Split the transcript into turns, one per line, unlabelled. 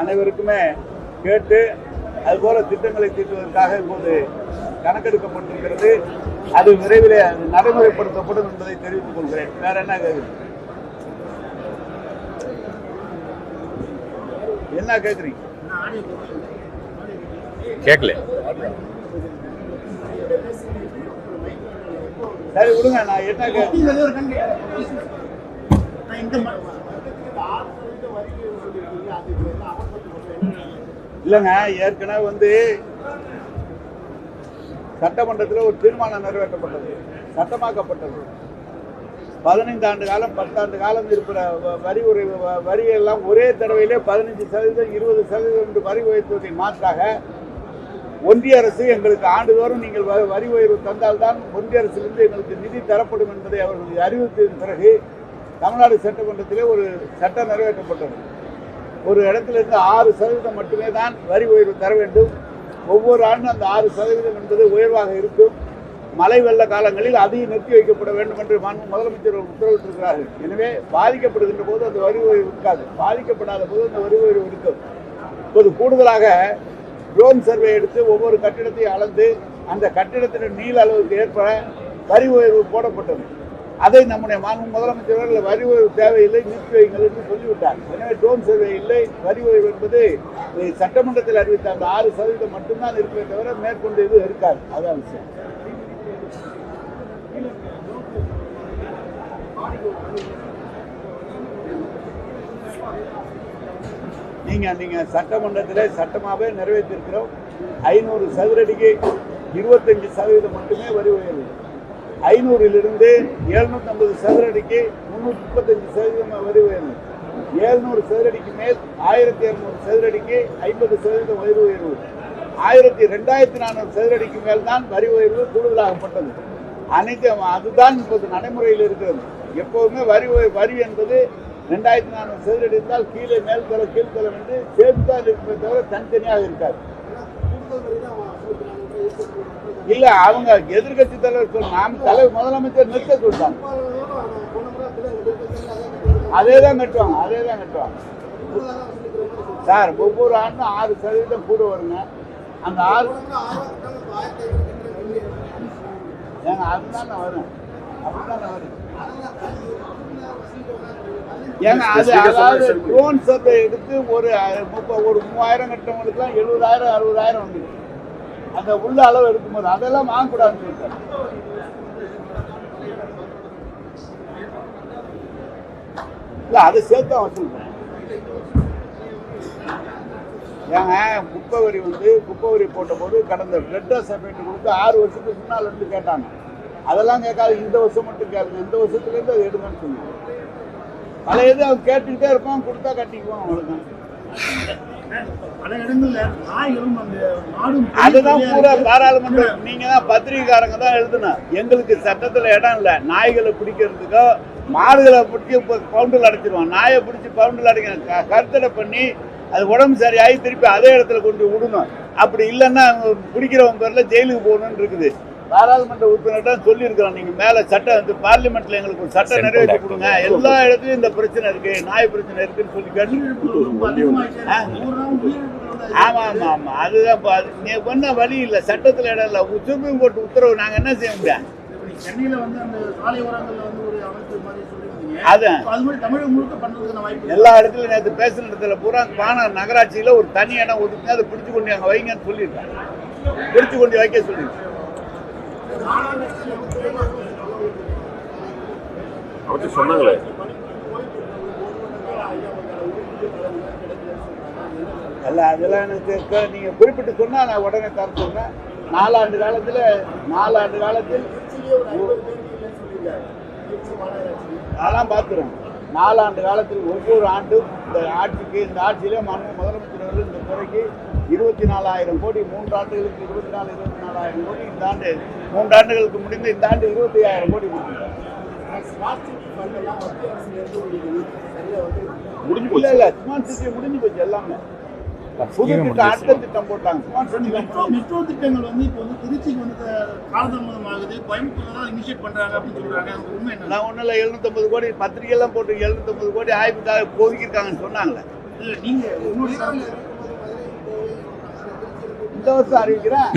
அனைவருக்குமே கேட்டு அதுபோல திட்டங்களை தீட்டுவதற்காக இப்போது கணக்கெடுக்கப்பட்டிருக்கிறது. அது விரைவில் அது நடைமுறைப்படுத்தப்படும் என்பதை தெரிவித்துக் கொள்கிறேன். வேற என்ன கேக்குது? என்ன கேக்குறீங்க?
கேட்கல
சரி விடுங்க. நான் என்ன கேட்க இல்லைங்க ஏற்கனவே வந்து சட்டமன்றத்தில் ஒரு தீர்மானம் நிறைவேற்றப்பட்டது. சட்டமாக்கப்பட்டது. பதினைந்து ஆண்டு காலம் பத்தாண்டு காலம் இருக்கிற வ- வரி உரை வரியெல்லாம் ஒரே தடவையிலே பதினஞ்சு சதவீதம் இருபது சதவீதம் என்று வரி உயர்த்துவதை மாற்றாக ஒன்றிய அரசு எங்களுக்கு ஆண்டுதோறும் நீங்கள் வ- வரி உயர்வு தந்தால்தான் ஒன்றிய அரசிலிருந்து எங்களுக்கு நிதி தரப்படும் என்பதை அவர்கள் அறிவித்ததன் பிறகு தமிழ்நாடு சட்டமன்றத்திலே ஒரு சட்டம் நிறைவேற்றப்பட்டது. ஒரு இடத்துல இருந்து ஆறு சதவீதம் மட்டுமே தான் வரி உயர்வு தர வேண்டும். ஒவ்வொரு ஆண்டும் அந்த ஆறு சதவீதம் என்பது உயர்வாக இருக்கும். மழை வெள்ள காலங்களில் அதையும் நிறுத்தி வைக்கப்பட வேண்டும் என்று மாண்பு முதலமைச்சர் உத்தரவிட்டிருக்கிறார்கள். எனவே பாதிக்கப்படுகின்ற போது அந்த வரி உயர்வு இருக்காது. பாதிக்கப்படாத போது அந்த வரி உயர்வு இருக்கும். இப்போது கூடுதலாக ட்ரோன் சர்வே எடுத்து ஒவ்வொரு கட்டிடத்தையும் அளந்து அந்த கட்டிடத்தின் நீள அளவுக்கு ஏற்ப வரி உயர்வு போடப்பட்டது. அதை நம்முடைய மாண்பு முதலமைச்சர்கள் வரி உயர்வு தேவையில்லை நிறுத்தி வைங்கள் என்று சொல்லிவிட்டார். எனவே ட்ரோன் சர்வே இல்லை வரி உயர்வு என்பது சட்டமன்றத்தில் அறிவித்த அந்த ஆறு சதவீதம் மட்டும்தான் இருக்குமே தவிர மேற்கொண்டு எதுவும் இருக்காது. அதான் விஷயம். நீங்க நீங்க சட்டமன்றத்திலே சட்டமாகவே நிறைவேற்றிருக்கிறோம். ஐநூறு சதுரடிக்கு இருபத்தஞ்சு சதவீதம் மட்டுமே வரி உயர்வு ஐநூறிலிருந்து எழுநூத்தி ஐம்பது சதுரடிக்கு முன்னூத்தி முப்பத்தஞ்சு சதவீதம் வரி உயர்வு எழுநூறு சதுரடிக்கு மேல் ஆயிரத்தி இருநூறு சதுரடிக்கு ஐம்பது சதவீதம் வரி உயர்வு. ஆயிரத்தி ரெண்டாயிரத்தி நானூறு சதுரடிக்கு மேல் தான் வரி உயர்வு கூடுதலாகப்பட்டது. அனைத்து அதுதான் இப்போது நடைமுறையில் இருக்கிறது. எப்போதுமே வரி வரி என்பது ரெண்டாயிரத்தி நானூறு சதுரடி இருந்தால் கீழே மேல் தர கீழ்த்தலம் என்று சேர்ந்து தான் இருக்குமே தவிர தனித்தனியாக இருக்காது. இல்ல அவங்க எதிர்கட்சி தலைவர் நாம் தலைவர் முதலமைச்சர் நிறுத்த சொல்றாங்க அதே தான் கட்டுவாங்க அதே தான் கட்டுவாங்க. சார் ஒவ்வொரு ஆண்டும் ஆறு சதவீதம் கூட வருங்க. அந்த ஆறு ஏங்க அதுதான் வரேன் அப்படிதான் வரேன் ஏங்க அது அதாவது ட்ரோன் சர்வே எடுத்து ஒரு அஹ், முப்ப- ஒரு மூவாயிரம் கட்டவங்களுக்குலாம் எழுபதாயிரம் அறுபதாயிரம் வந்துருக்கு அந்த உள்ள அளவு எடுக்கும்போது அதெல்லாம் வாங்கக்கூடாதுன்னு சொல்லிட்டாங்க. இல்ல அதை சேர்த்து சொல்றேன் ஏங்க குப்பை வரி வந்து குப்பை வரி போட்டபோது கடந்த பிளட் சர்டிஃபிகேட் கொடுத்து ஆறு வருஷத்துக்கு முன்னால் இருந்து கேட்டாங்க. அதெல்லாம் கேட்காது இந்த வருஷம் மட்டும் கேளுங்க இந்த வருஷத்துலேருந்து அதை எடுங்கன்னு சொன்னாங்க. பழைய இது அவன் கேட்டுக்கிட்டே இருப்பான் கொடுத்தா
அந்த மாடும்
அதுதான் பூரா பாராளுமன்றம் நீங்க தான் பத்திரிகைக்காரங்க தான் எழுதணும் எங்களுக்கு சட்டத்துல இடம் இல்ல. நாய்களை பிடிக்கிறதுக்கோ மாடுகளை பிடிச்சி இப்போ பவுண்டில் அடைச்சிருவான். நாயை பிடிச்சி பவுண்டில் அடைக்கணும் க- கருத்தடை பண்ணி அது உடம்பு சரியாகி திருப்பி அதே இடத்துல கொண்டு விடணும். அப்படி இல்லைன்னா அவங்க பிடிக்கிறவங்க பேர்ல ஜெயிலுக்கு போகணும்னு இருக்குது. பாராளுமன்ற உறுப்பினர்கிட்ட சொல்லியிருக்கிறோம் நீங்க மேல சட்டம் வந்து பார்லிமெண்ட்ல எங்களுக்கு ஒரு சட்டம் நிறைவேற்றி. கொடுங்க. எல்லா இடத்துலயும் இந்த பிரச்சனை இருக்கு. நாய் பிரச்சனை இருக்குன்னு சொல்லி கேட்டு
ரொம்ப அதிகமாயிட்டே இருக்கு. நூறு நாள் உயிரிழப்புகள் வந்து
ஆமா ஆமா ஆமா. அதுதான் நீ பண்ண வழி இல்ல. சட்டத்துல இடம் இல்ல. சுப்ரீம் கோர்ட் உத்தரவு. நாங்க என்ன செய்ய முடியும்?
இப்படி சென்னையில வந்து அந்த சாலை ஓரங்கள்ல வந்து
எல்லா இடத்துலயும் நேற்று பேசுன இடத்துல பூரா பான நகராட்சியில ஒரு தனி இடம் ஒதுக்கி அதை பிடிச்சு கொண்டு அங்க வைங்கன்னு சொல்லியிருக்காங்க. பிடிச்சு கொண்டு வைக்க சொல்லியிருக்காங்க.
சொன்னாங்களே.
அல்ல அதெல்லாம் எனக்கு தெ- நீங்க குறிப்பிட்டு சொன்னா நான் உடனே தர சொல்றேன். நாலாண்டு காலத்துல நாலாண்டு காலத்தில் அதெல்லாம் பார்த்துருவோம் நாலாண்டு காலத்தில் ஒவ்வொரு ஆண்டும் இந்த ஆட்சிக்கு இந்த ஆட்சியிலே மாண்பு முதலமைச்சர் அவர்கள் இந்த துறைக்கு இருபத்தி நாலாயிரம் கோடி மூன்று ஆண்டுகளுக்கு இருபத்தி நாலு இருபத்தி நாலாயிரம் கோடி இந்த ஆண்டு மூன்று ஆண்டுகளுக்கு முடிந்து இந்த ஆண்டு இருபத்தி ஐயாயிரம் கோடி கொடுத்துருக்காங்க.
முடிஞ்சு
இல்ல இல்ல ஸ்மார்ட் சிட்டி முடிஞ்சு போச்சு எல்லாமே. புது திட்டம் திட்டம் போட்டாங்க.
மெட்ரோ மெட்ரோ திட்டங்கள் வந்து இப்போ வந்து திருச்சிக்கு வந்து காலதாமதம் ஆகுது கோயம்புத்தூர்ல தான் இனிஷியேட் பண்றாங்க அப்படின்னு சொல்றாங்க. உண்மை என்ன?
நான் ஒன்றும் இல்லை எழுநூத்தொம்பது கோடி பத்திரிகையெல்லாம் போட்டு எழுநூத்தொம்பது கோடி ஆய்வுக்காக ஒதுக்கியிருக்காங்கன்னு சொன்னாங்களே
இல்ல, நீங்க
இந்த வருஷம் அறிவிக்கிறேன்.